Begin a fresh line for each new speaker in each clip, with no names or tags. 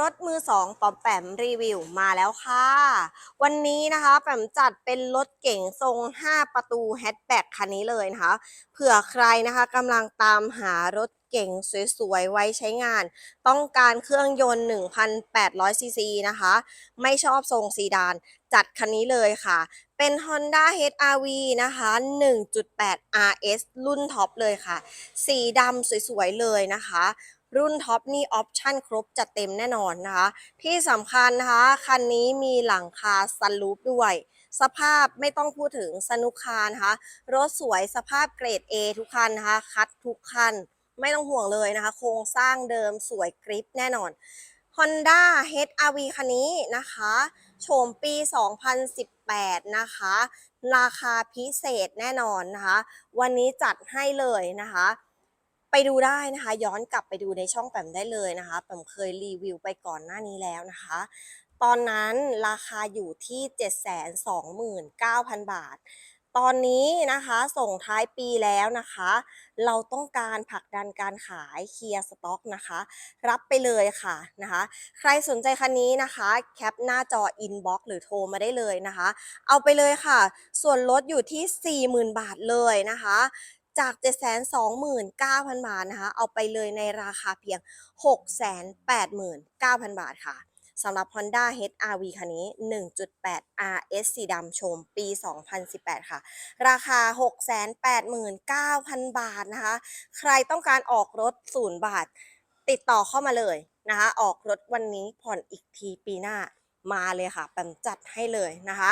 รถมือสองปอมแปมรีวิวมาแล้วค่ะ วันนี้นะคะแปมจัดเป็นรถเก๋งทรง 5 ประตูแฮชแบ็กคันนี้เลยนะคะ เผื่อใครนะคะกำลังตามหารถเก๋งสวยๆ ไว้ใช้งาน ต้องการเครื่องยนต์ 1,800ซีซีนะคะ ไม่ชอบทรงซีดาน จัดคันนี้เลยค่ะ เป็น Honda HR-V นะคะ 1.8 RS รุ่นท็อปเลยค่ะ สีดำสวยๆ เลยนะคะ รุ่นท็อปนี่ออปชั่นครบจัดเต็มแน่นอนนะคะ ที่สำคัญนะคะคันนี้มีหลังคาซันรูฟด้วย สภาพไม่ต้องพูดถึงสนุกคารนะคะรถสวยสภาพเกรด A ทุกคันนะคะ คัดทุกคัน ไม่ต้องห่วงเลยนะคะ โครงสร้างเดิมสวยกริปแน่นอน Honda HR-V คันนี้นะคะโฉมปี 2018 นะคะ ราคาพิเศษแน่นอนนะคะ วันนี้จัดให้เลยนะคะ ไปดูได้นะคะ ย้อนกลับไปดูในช่องแปมได้เลยนะคะแปมเคยรีวิวไปก่อนหน้านี้แล้วนะคะ ตอนนั้นราคาอยู่ที่ 729,000 บาท ตอนนี้นะคะส่งท้ายปีแล้วนะคะ เราต้องการผลักดันการขายเคลียร์สต็อกนะคะ รับไปเลยค่ะนะคะ ใครสนใจคันนี้นะคะแคปหน้าจออินบ็อกหรือโทรมาได้เลยนะคะ เอาไปเลยค่ะ ส่วนลดอยู่ที่ 40,000 บาทเลยนะคะ จาก 729,000 บาทนะคะ เอาไปเลยในราคาเพียง 689,000 บาทค่ะสำหรับ Honda HR-V คันนี้ 1.8 RS สีดำชมปี 2018 ค่ะ ราคา 689,000 บาทนะคะ ใครต้องการออกรถ 0 บาท ติดต่อเข้ามาเลยนะคะ ออกรถวันนี้ผ่อนอีกทีปีหน้ามาเลยค่ะแปมจัดให้เลยนะคะ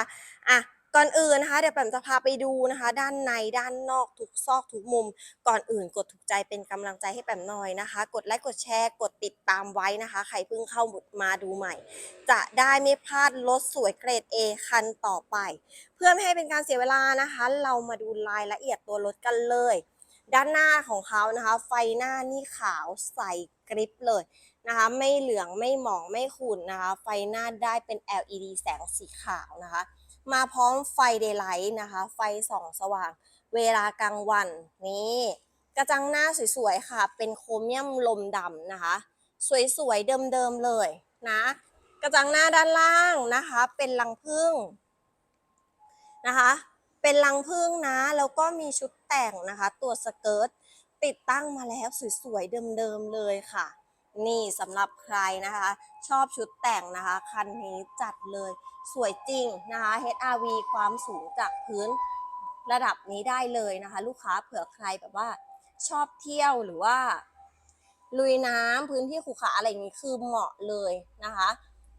อะ ก่อนอื่นนะคะเดี๋ยวแปมจะพาไปดูนะคะ ด้านในด้านนอกทุกซอกทุกมุม ก่อนอื่นกดถูกใจเป็นกำลังใจให้แปมหน่อยนะคะ กดไลค์กดแชร์กดติดตามไว้นะคะ ใครเพิ่งเข้ามาดูใหม่ จะได้ไม่พลาดรถสวยเกรด A คันต่อไป เพื่อไม่ให้เป็นการเสียเวลานะคะ เรามาดูรายละเอียดตัวรถกันเลย ด้านหน้าของเขานะคะ ไฟหน้านี่ขาวใสกริปเลยนะคะไม่เหลืองไม่หมองไม่ขุ่นนะคะ ไฟหน้าได้เป็น LED แสงสีขาวนะคะ มาพร้อมไฟเดย์ไลท์นะคะ ไฟส่องสว่าง เวลากลางวันนี่กระจังหน้าสวยๆค่ะ เป็นโครเมียมลมดำนะคะ สวยๆ เดิมๆเลยนะ กระจังหน้าด้านล่างนะคะ เป็นรังผึ้งนะคะ เป็นรังผึ้งนะ แล้วก็มีชุดแต่งนะคะ ตัวสเกิร์ตติดตั้งมาแล้วสวยๆ เดิมๆเลยค่ะ นี่สำหรับใครนะคะ ชอบชุดแต่งนะคะ คันนี้จัดเลยสวยจริงนะคะ HRV ความสูงจากพื้นระดับนี้ได้เลยนะคะ ลูกค้าเผื่อใครแบบว่าชอบเที่ยวหรือว่า ลุยน้ำพื้นที่ขรุขระอะไรอย่างนี้คือเหมาะเลยนะคะ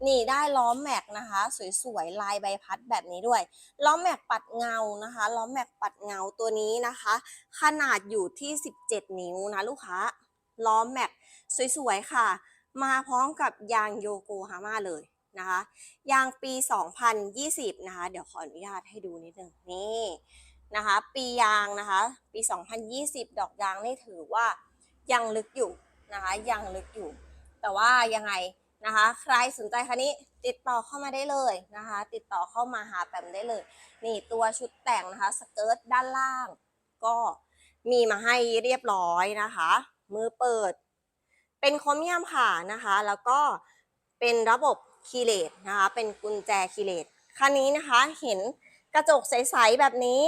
นี่ได้ล้อมแม็กนะคะ สวยๆลายใบพัดแบบนี้ด้วย ล้อมแม็กปัดเงานะคะล้อมแม็กปัดเงาตัวนี้นะคะ ขนาดอยู่ที่ 17 นิ้วนะลูกค้าล้อมแม็ก สวยๆค่ะ มาพร้อมกับยางโยโกฮาม่าเลยนะคะยางปี 2020 นะคะ เดี๋ยวขออนุญาตให้ดูนิดนึงนี่นะคะ ปียางนะคะ ปี 2020 ดอกยางนี่ถือว่ายังลึกอยู่นะคะยังลึกอยู่ แต่ว่ายังไงนะคะ ใครสนใจคันนี้ติดต่อเข้ามาได้เลยนะคะ ติดต่อเข้ามาหาแปมได้เลย นี่ตัวชุดแต่งนะคะสเกิร์ตด้านล่าง ก็มีมาให้เรียบร้อยนะคะ มือเปิด เป็นโครเมียมค่ะนะคะ แล้วก็เป็นระบบคีเลสนะคะ เป็นกุญแจคีเลสคันนี้นะคะเห็นกระจกใสๆแบบนี้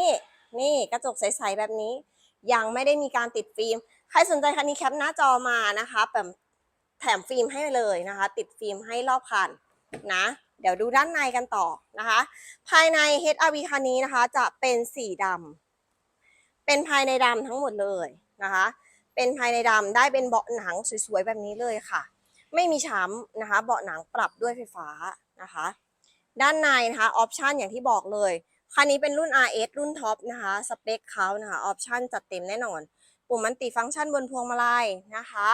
นี่กระจกใสๆแบบนี้ ยังไม่ได้มีการติดฟิล์ม ใครสนใจคันนี้แคปหน้าจอมานะคะแบบแถมฟิล์มให้เลยนะคะ ติดฟิล์มให้รอบคันนะ เดี๋ยวดูด้านในกันต่อนะคะ ภายใน HRV คันนี้นะคะจะเป็นสีดำเป็นภายในดำทั้งหมดเลยนะคะ เป็นภายในดำได้เป็นเบาะหนังสวยๆแบบนี้เลยค่ะ ไม่มีช้ำนะคะ เบาะหนังปรับด้วยไฟฟ้านะคะ ด้านในนะคะออปชันอย่างที่บอกเลยคันนี้เป็นรุ่น RS รุ่นท็อปนะคะสเปคเขานะคะออปชันจัดเต็มแน่นอน ปุ่มมันติฟังก์ชันบนพวงมาลัยนะคะ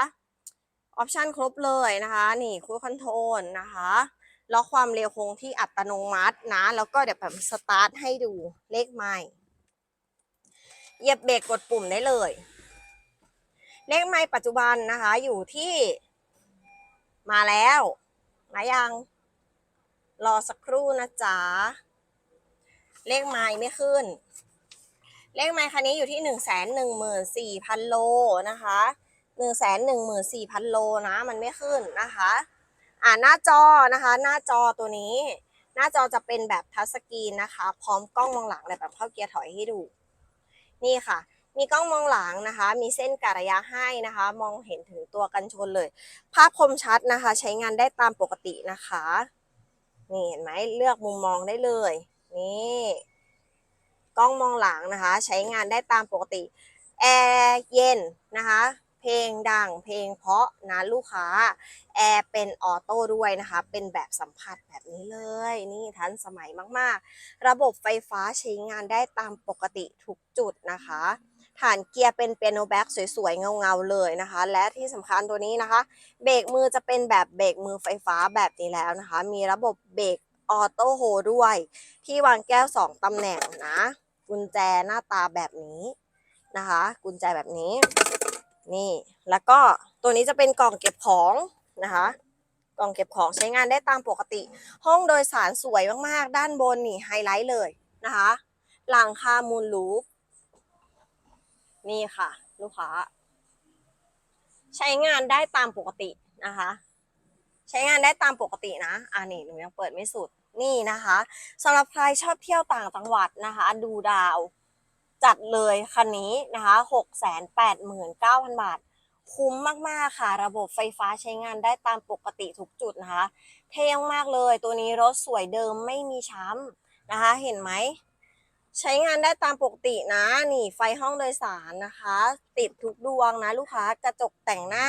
ออปชันครบเลยนะคะนี่คูดคอนโทรลนะคะล็อกความเร็วคงที่อัตโนมัตินะ แล้วก็เดี๋ยวแบบสตาร์ทให้ดูเลขไม้เหยียบเบรกกดปุ่มได้เลย เลขไม้ปัจจุบันนะคะ อยู่ที่ มาแล้วมายัง รอสักครู่นะจ๊ะ เลขไม้ไม่ขึ้น เลขไม้คันนี้อยู่ที่หนึ่งแสนหนึ่งหมื่นสี่พันโลนะคะหนึ่งแสนหนึ่งหมื่นสี่พันโลนะ มันไม่ขึ้นนะคะ อ่าหน้าจอนะคะ หน้าจอตัวนี้ หน้าจอจะเป็นแบบทัชสกรีนนะคะ พร้อมกล้องมองหลังเลยแบบเข้าเกียร์ถอยให้ดู นี่ค่ะ มีกล้องมองหลังนะคะ มีเส้นกระยะให้นะคะ มองเห็นถึงตัวกันชนเลย ภาพคมชัดนะคะ ใช้งานได้ตามปกตินะคะ นี่เห็นไหมเลือกมุมมองได้เลย นี่กล้องมองหลังนะคะ ใช้งานได้ตามปกติ แอร์เย็นนะคะ เพลงดัง เพลงเพราะนะลูกค้า แอร์เป็นออโต้ด้วยนะคะ เป็นแบบสัมผัสแบบนี้เลย นี่ทันสมัยมากๆ ระบบไฟฟ้าใช้งานได้ตามปกติทุกจุดนะคะ ฐานเกียร์เป็นเปียโนแบ็กสวยๆ เงาๆ เลยนะคะ และที่สำคัญตัวนี้นะคะ เบรกมือจะเป็นแบบเบรกมือไฟฟ้าแบบนี้แล้วนะคะ มีระบบเบรกออโต้โฮด้วย ที่วางแก้ว 2ตำแหน่งนะ กุญแจหน้าตาแบบนี้นะคะ กุญแจแบบนี้ นี่ แล้วก็ตัวนี้จะเป็นกล่องเก็บของนะคะกล่องเก็บของใช้งานได้ตามปกติ ห้องโดยสารสวยมากๆ ด้านบนนี่ไฮไลท์เลยนะคะ หลังคามูลลูฟ นี่ค่ะ ลูกค้า ใช้งานได้ตามปกตินะคะ ใช้งานได้ตามปกตินะอ่านี่หนูยังเปิดไม่สุดนี่นะคะสำหรับใครชอบเที่ยวต่างจังหวัดนะคะ ดูดาว จัดเลยคันนี้นะคะหกแสนแปดหมื่นเก้าพันบาท คุ้มมากๆค่ะ ระบบไฟฟ้าใช้งานได้ตามปกติทุกจุดนะคะ เท่มากเลยตัวนี้รถสวยเดิมไม่มีช้ำนะคะ เห็นไหม ใช้งานได้ตามปกตินะ นี่ไฟห้องโดยสารนะคะ ติดทุกดวงนะลูกค้ากระจกแต่งหน้า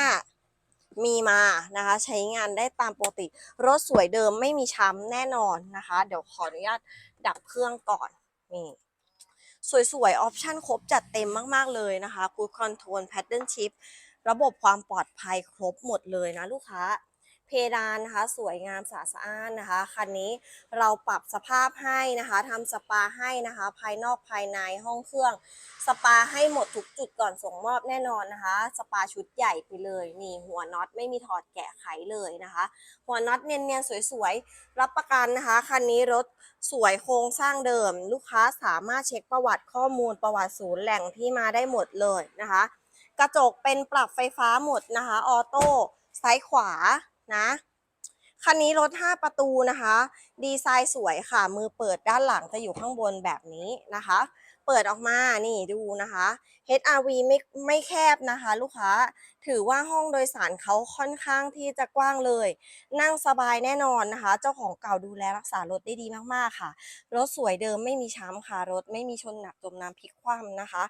มีมานะคะ ใช้งานได้ตามปกติ รถสวยเดิมไม่มีช้ำแน่นอนนะคะ เดี๋ยวขออนุญาตดับเครื่องก่อนนี่สวยๆ ออปชั่นครบจัดเต็มมาก ๆ เลยนะคะ Cruise Control Pattern Shift ระบบความปลอดภัยครบหมดเลยนะลูกค้า เพดานนะคะสวยงามสะอาดนนะคะคันนี้เราปรับสภาพให้นะคะทำสปาให้นะคะ ภายนอกภายในห้องเครื่อง สปาให้หมดทุกจุดก่อนส่งมอบแน่นอนนะคะ สปาชุดใหญ่ไปเลยนี่หัวน็อตไม่มีถอดแกะไขเลยนะคะ หัวน็อตเนียนๆสวยๆรับประกันนะคะคันนี้รถสวยโครงสร้างเดิม ลูกค้าสามารถเช็คประวัติข้อมูลประวัติศูนย์แหล่งที่มาได้หมดเลยนะคะ กระจกเป็นปรับไฟฟ้าหมดนะคะออโต้ซ้ายขวา นะคันนี้รถ 5 ประตูนะคะ ดีไซน์สวยค่ะ มือเปิดด้านหลังจะอยู่ข้างบนแบบนี้นะคะ เปิดออกมานี่ดูนะคะ HRV ไม่ไม่แคบนะคะ ลูกค้าถือว่าห้องโดยสารเขาค่อนข้างที่จะกว้างเลย นั่งสบายแน่นอนนะคะ เจ้าของเก่าดูแลรักษารถได้ดีมากๆค่ะ รถสวยเดิมไม่มีช้ำค่ะรถไม่มีชนหนักจมน้ำพลิกคว่ำนะคะ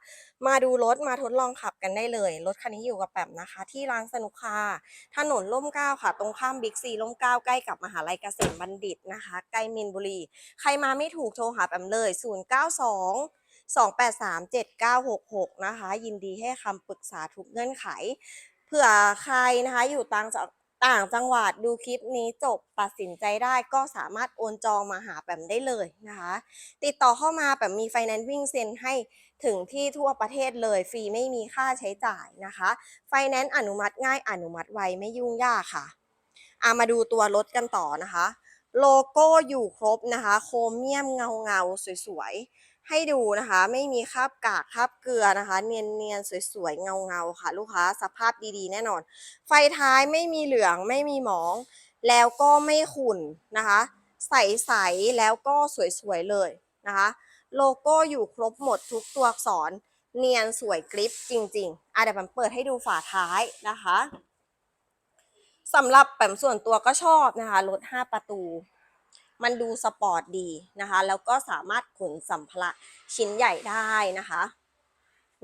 มาดูรถมาทดลองขับกันได้เลย รถคันนี้อยู่กับแปมนะคะ ที่ร้านสนุกค่ะถนนร่มเก้าค่ะ ตรงข้ามบิ๊กซีร่มเก้าใกล้กับมหาลัยเกษมบัณฑิตนะคะใกล้มินบุรี ใครมาไม่ถูกโทรหาแปมเลย 092 283 7966 นะคะ ยินดีให้คำปรึกษาทุกเงื่อนไข เผื่อใครนะคะอยู่ต่างจังต่างจังหวัดดูคลิปนี้จบตัดสินใจได้ก็สามารถโอนจองมาหาแปมได้เลยนะคะ ติดต่อเข้ามาแปมมีไฟแนนซ์วิ่งเซ็นให้ถึงที่ทั่วประเทศเลย ฟรีไม่มีค่าใช้จ่ายนะคะไฟแนนซ์อนุมัติง่ายอนุมัติไวไม่ยุ่งยากค่ะอามาดูตัวรถกันต่อนะคะ โลโก้อยู่ครบนะคะ โครเมียมเงาเงาสวยๆ ให้ดูนะคะ ไม่มีคราบกากคราบเกลือนะคะ เนียนๆ สวยๆ เงาๆ ค่ะ ลูกค้าสภาพดีๆ แน่นอน ไฟท้ายไม่มีเหลืองไม่มีหมอง แล้วก็ไม่ขุ่นนะคะ ใสๆ แล้วก็สวยๆ เลยนะคะ โลโก้อยู่ครบหมดทุกตัวอักษร เนียนสวยกริปจริงๆอะเดี๋ยวผมเปิดให้ดูฝาท้ายนะคะสำหรับแปมส่วนตัวก็ชอบนะคะรถ5ประตู มันดูสปอร์ตดีนะคะ แล้วก็สามารถขนสัมภาระชิ้นใหญ่ได้นะคะ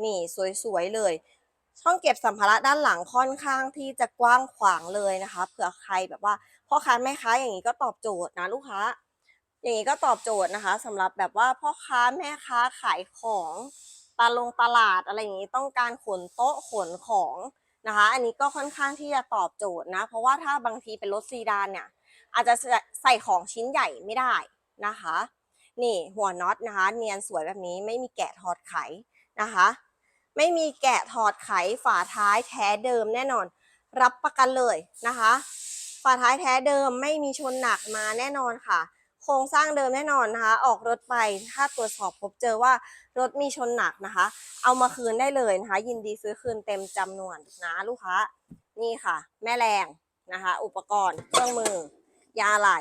นี่สวยๆเลย ช่องเก็บสัมภาระด้านหลังค่อนข้างที่จะกว้างขวางเลยนะคะ เผื่อใครแบบว่าพ่อค้าแม่ค้าอย่างนี้ก็ตอบโจทย์นะลูกค้า อย่างนี้ก็ตอบโจทย์นะคะสำหรับแบบว่าพ่อค้าแม่ค้าขายของตาลงตลาดอะไรอย่างนี้ต้องการขนโต๊ะขนของนะคะ อันนี้ก็ค่อนข้างที่จะตอบโจทย์นะ เพราะว่าถ้าบางทีเป็นรถซีดานเนี่ย อาจจะใส่ของชิ้นใหญ่ไม่ได้นะคะ นี่หัวน็อตนะคะ เนียนสวยแบบนี้ไม่มีแกะถอดไขนะคะ ไม่มีแกะถอดไขฝาท้ายแท้เดิมแน่นอน รับประกันเลยนะคะ ฝาท้ายแท้เดิมไม่มีชนหนักมาแน่นอนค่ะ โครงสร้างเดิมแน่นอนนะคะ ออกรถไปถ้าตรวจสอบพบเจอว่ารถมีชนหนักนะคะ เอามาคืนได้เลยนะคะ ยินดีซื้อคืนเต็มจำนวนนะลูกค้านี่ค่ะ แม่แรงนะคะ อุปกรณ์เครื่องมือ ยาไหล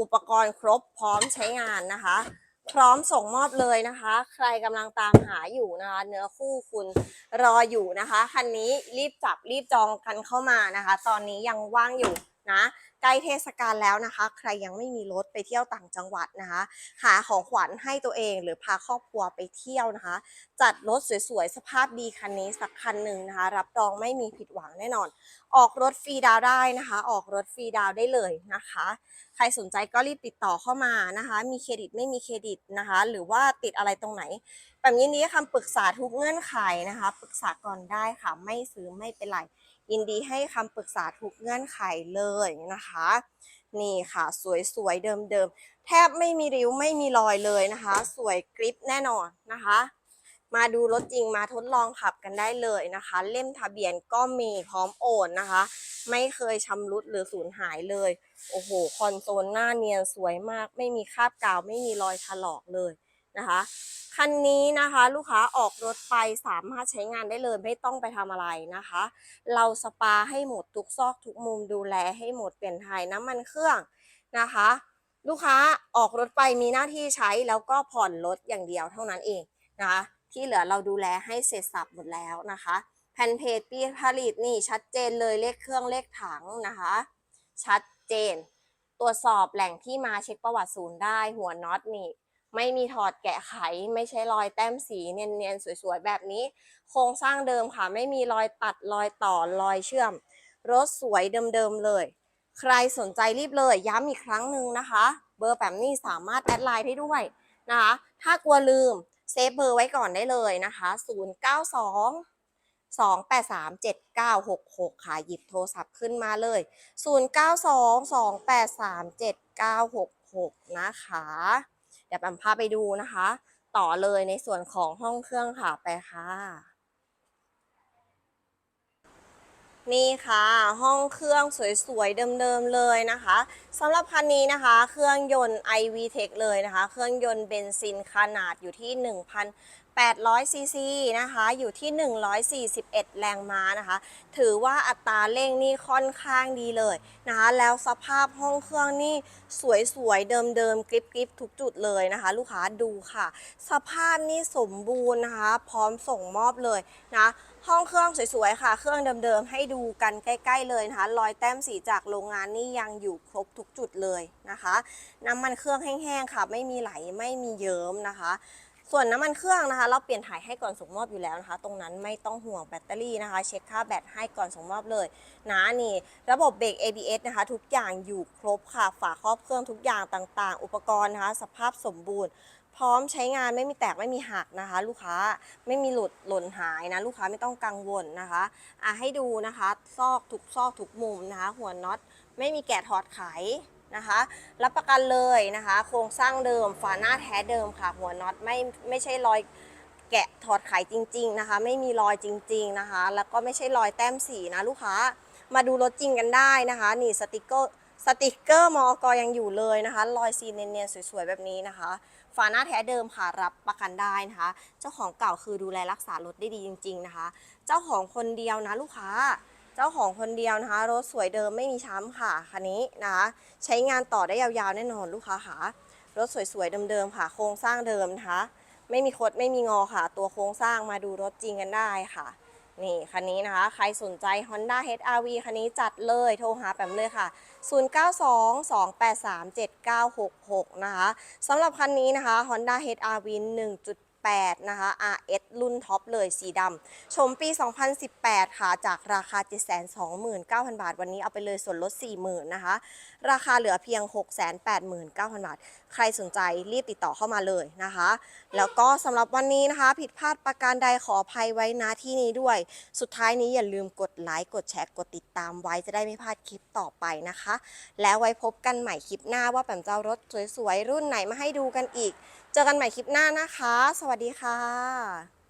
อุปกรณ์ครบพร้อมใช้งานนะคะ พร้อมส่งมอบเลยนะคะ ใครกำลังตามหาอยู่นะคะ เนื้อคู่คุณรออยู่นะคะ คันนี้รีบจับรีบจองกันเข้ามานะคะ ตอนนี้ยังว่างอยู่ นะใกล้เทศกาลแล้วนะคะ ใครยังไม่มีรถไปเที่ยวต่างจังหวัดนะคะ หาของขวัญให้ตัวเองหรือพาครอบครัวไปเที่ยวนะคะ จัดรถสวยๆ สภาพดีคันนี้สักคันหนึ่งนะคะ รับรองไม่มีผิดหวังแน่นอน ออกรถฟรีดาวได้นะคะ ออกรถฟรีดาวได้เลยนะคะ ใครสนใจก็รีบติดต่อเข้ามานะคะ มีเครดิตไม่มีเครดิตนะคะ หรือว่าติดอะไรตรงไหนแบบนี้นี้คำปรึกษาทุกเงื่อนไขนะคะ ปรึกษาก่อนได้ค่ะ ไม่ซื้อไม่เป็นไร ยินดีให้คำปรึกษาทุกเงื่อนไขเลยนะคะ นี่ค่ะสวยๆเดิมๆ แทบไม่มีริ้วไม่มีรอยเลยนะคะ สวยกริปแน่นอนนะคะ มาดูรถจริงมาทดลองขับกันได้เลยนะคะ เล่มทะเบียนก็มีพร้อมโอนนะคะ ไม่เคยชำรุดหรือสูญหายเลย โอ้โห คอนโซลหน้าเนียนสวยมาก ไม่มีคราบกาวไม่มีรอยถลอกเลย นะคะคันนี้นะคะลูกค้าออกรถไปสามารถใช้งานได้เลยไม่ต้องไปทำอะไรนะคะ เราสปาให้หมดทุกซอกทุกมุมดูแลให้หมดเปลี่ยนถ่ายน้ำมันเครื่องนะคะ ลูกค้าออกรถไปมีหน้าที่ใช้แล้วก็ผ่อนรถอย่างเดียวเท่านั้นเองนะคะที่เหลือเราดูแลให้เสร็จสับหมดแล้วนะคะแผ่นเพจปีผลิตนี่ชัดเจนเลยเลขเครื่องเลขถังนะคะ ชัดเจน ตรวจสอบแหล่งที่มาเช็คประวัติศูนย์ได้หัวน็อตนี่ ไม่มีถอดแกะไข ไม่ใช่รอยแต้มสีเนียนๆสวยๆแบบนี้ โครงสร้างเดิมค่ะ ไม่มีรอยตัดรอยต่อรอยเชื่อม รถสวยเดิมๆเลย ใครสนใจรีบเลย ย้ำอีกครั้งหนึ่งนะคะ เบอร์แบบนี้สามารถแอดไลน์ได้ด้วยนะคะ ถ้ากลัวลืมเซฟเบอร์ไว้ก่อนได้เลยนะคะ 092 283 7966 ค่ะ หยิบโทรศัพท์ขึ้นมาเลย 092 283 7966 นะคะ ดี๋ยวแปมพาไปดูนะคะ ต่อเลยในส่วนของห้องเครื่องค่ะไปค่ะ นี่ค่ะ ห้องเครื่องสวยๆเดิมๆเลยนะคะสำหรับคันนี้นะคะ เครื่องยนต์ iVTEC เลยนะคะ เครื่องยนต์เบนซินขนาดอยู่ที่ 800ซีซีนะคะอยู่ที่ 141 แรงม้านะคะ ถือว่าอัตราเร่งนี่ค่อนข้างดีเลยนะคะแล้วสภาพห้องเครื่องนี่สวยๆ เดิมๆกริบๆ ทุกจุดเลยนะคะ ลูกค้าดูค่ะ สภาพนี่สมบูรณ์นะคะ พร้อมส่งมอบเลยนะห้องเครื่องสวยๆค่ะ เครื่องเดิมๆให้ดูกันใกล้ ๆ เลยนะคะรอยแต้มสีจากโรงงานนี่ยังอยู่ครบทุกจุดเลยนะคะ น้ำมันเครื่องแห้งๆค่ะ ไม่มีไหลไม่มีเยิ้มนะคะ ส่วนน้ำมันเครื่องนะคะ เราเปลี่ยนถ่ายให้ก่อนส่งมอบอยู่แล้วนะคะ ตรงนั้นไม่ต้องห่วงแบตเตอรี่นะคะ เช็คค่าแบตให้ก่อนส่งมอบเลยนะนี่ ระบบเบรก ABS นะคะ ทุกอย่างอยู่ครบค่ะฝาครอบเครื่องทุกอย่างต่างๆ อุปกรณ์นะคะ สภาพสมบูรณ์ พร้อมใช้งานไม่มีแตกไม่มีหักนะคะ ลูกค้าไม่มีหลุดหล่นหายนะ ลูกค้าไม่ต้องกังวลนะคะอะให้ดูนะคะ ซอกทุกซอกทุกมุมนะคะ หัวน็อตไม่มีแกะถอดไข นะคะ รับประกันเลยนะคะ โครงสร้างเดิมฝาหน้าแท้เดิมค่ะ หัวน็อตไม่ไม่ใช่รอยแกะถอดไขจริง ๆนะคะ ไม่มีรอยจริง ๆนะคะ แล้วก็ไม่ใช่รอยแต้มสีนะลูกค้ามาดูรถจริงกันได้นะคะ นี่สติกเกอร์สติกเกอร์มอกอยังอยู่เลยนะคะ รอยซีเนียนๆสวยๆ แบบนี้นะคะ ฝาหน้าแท้เดิมค่ะรับประกันได้นะคะ เจ้าของเก่าคือดูแลรักษารถได้ดีจริง ๆนะคะ เจ้าของคนเดียวนะลูกค้า เจ้าของคนเดียวนะคะ รถสวยเดิมไม่มีช้ำค่ะคันนี้นะคะใช้งานต่อได้ยาวๆแน่นอนลูกค้าค่ะรถสวยๆเดิมๆค่ะ โครงสร้างเดิมนะคะ ไม่มีคดไม่มีงอค่ะ ตัวโครงสร้างมาดูรถจริงกันได้ค่ะ นี่คันนี้นะคะ ใครสนใจ Honda HR-V คันนี้จัดเลยโทรหาแปมเลยค่ะ 0922837966 นะคะสำหรับคันนี้นะคะ Honda HR-V 1.8 นะคะ RS รุ่นท็อปเลยสีดำชมปี 2018 ค่ะ จากราคา 729,000 บาท วันนี้เอาไปเลยส่วนลด 40,000 นะคะ ราคาเหลือเพียง 689,000 บาท ใครสนใจรีบติดต่อเข้ามาเลยนะคะ แล้วก็สำหรับวันนี้นะคะ ผิดพลาดประการใดขออภัยไว้นะที่นี้ด้วย สุดท้ายนี้อย่าลืมกดไลค์กดแชร์กดติดตามไว้จะได้ไม่พลาดคลิปต่อไปนะคะ แล้วไว้พบกันใหม่คลิปหน้าว่าแปมจะเอารถสวยๆรุ่นไหนมาให้ดูกันอีก เจอกันใหม่คลิปหน้านะคะ สวัสดีค่ะ